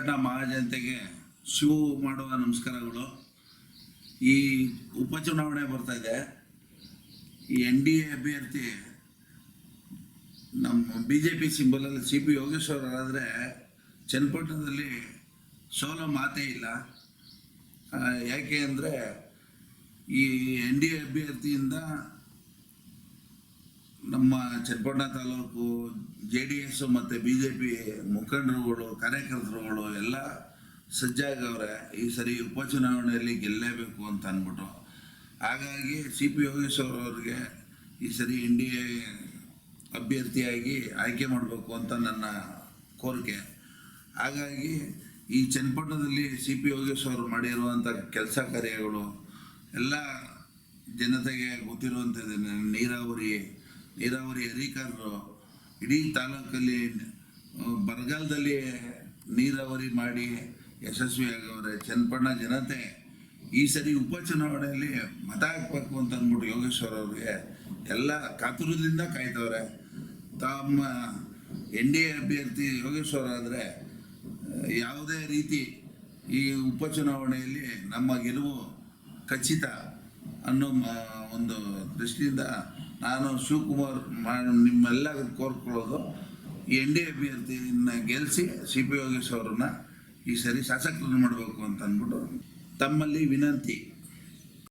ಚನ್ನಪಟ್ಟಣ ಮಹಾಜನತೆಗೆ ಶಿವ ಮಾಡುವ ನಮಸ್ಕಾರಗಳು. ಈ ಉಪಚುನಾವಣೆ ಬರ್ತಾ ಇದೆ. ಈ ಎನ್ ಡಿ ಎ ಅಭ್ಯರ್ಥಿ ನಮ್ಮ ಬಿ ಜೆ ಪಿ ಸಿಂಬಲಲ್ಲಿ ಸಿ ಪಿ ಯೋಗೇಶ್ವರರಾದರೆ ಚನ್ನಪಟ್ಟಣದಲ್ಲಿ ಸೋಲೋ ಮಾತೇ ಇಲ್ಲ. ಯಾಕೆ ಅಂದರೆ ಈ ಎನ್ ಡಿ ಎ ಅಭ್ಯರ್ಥಿಯಿಂದ ನಮ್ಮ Channapatna taluk J D S ಮತ್ತು ಬಿ ಜೆ ಪಿ ಮುಖಂಡರುಗಳು, ಕಾರ್ಯಕರ್ತರುಗಳು ಎಲ್ಲ ಸಜ್ಜಾಗವ್ರೆ ಈ ಸರಿ ಉಪಚುನಾವಣೆಯಲ್ಲಿ ಗೆಲ್ಲೇಬೇಕು ಅಂತ ಅಂದ್ಬಿಟ್ಟು. ಹಾಗಾಗಿ ಸಿ ಪಿ ಯೋಗೇಶ್ವರ ಅವ್ರಿಗೆ ಈ ಸರಿ ಎನ್ ಡಿ ಎ ಅಭ್ಯರ್ಥಿಯಾಗಿ ಆಯ್ಕೆ ಮಾಡಬೇಕು ಅಂತ ನನ್ನ ಕೋರಿಕೆ. ಹಾಗಾಗಿ ಈ ಚನ್ನಪಟ್ಟಣದಲ್ಲಿ ಸಿ ಪಿ ಯೋಗೇಶ್ವರ್ ಮಾಡಿರುವಂಥ ಕೆಲಸ ಕಾರ್ಯಗಳು ಎಲ್ಲ ಜನತೆಗೆ ಗೊತ್ತಿರುವಂಥದ್ದು ನೀರಾವರಿ ನೀರಾವರಿ ಅಧಿಕಾರರು ಇಡೀ ತಾಲೂಕಲ್ಲಿ ಬರಗಾಲದಲ್ಲಿ ನೀರಾವರಿ ಮಾಡಿ ಯಶಸ್ವಿಯಾಗವ್ರೆ. ಚನ್ನಪಣ್ಣ ಜನತೆ, ಈ ಸರಿ ಉಪಚುನಾವಣೆಯಲ್ಲಿ ಮತ ಹಾಕ್ಬೇಕು ಅಂತ ಅಂದ್ಬಿಟ್ಟು ಯೋಗೇಶ್ವರ ಅವ್ರಿಗೆ ಎಲ್ಲ ಕಾತುರದಿಂದ ಕಾಯ್ತವ್ರೆ. ತಮ್ಮ ಎನ್ ಡಿ ಎ ಅಭ್ಯರ್ಥಿ ಯೋಗೇಶ್ವರ ಆದರೆ, ಯಾವುದೇ ರೀತಿ ಈ ಉಪಚುನಾವಣೆಯಲ್ಲಿ ನಮ್ಮ ಗೆಲುವು ಖಚಿತ ಅನ್ನೋ ಒಂದು ದೃಷ್ಟಿಯಿಂದ ನಾನು ಶಿವಕುಮಾರ್ ಮಾ ನಿಮ್ಮೆಲ್ಲ ಕೋರ್ಕೊಳ್ಳೋದು ಎನ್ ಡಿ ಅಭ್ಯರ್ಥಿನ ಗೆಲ್ಲಿಸಿ ಸಿ ಪಿ ಯೋಗೇಶ್ ಅವ್ರನ್ನ ಈ ಸರಿ ಶಾಸಕರನ್ನು ಮಾಡಬೇಕು ಅಂತ ಅಂದ್ಬಿಟ್ಟು ತಮ್ಮಲ್ಲಿ ವಿನಂತಿ.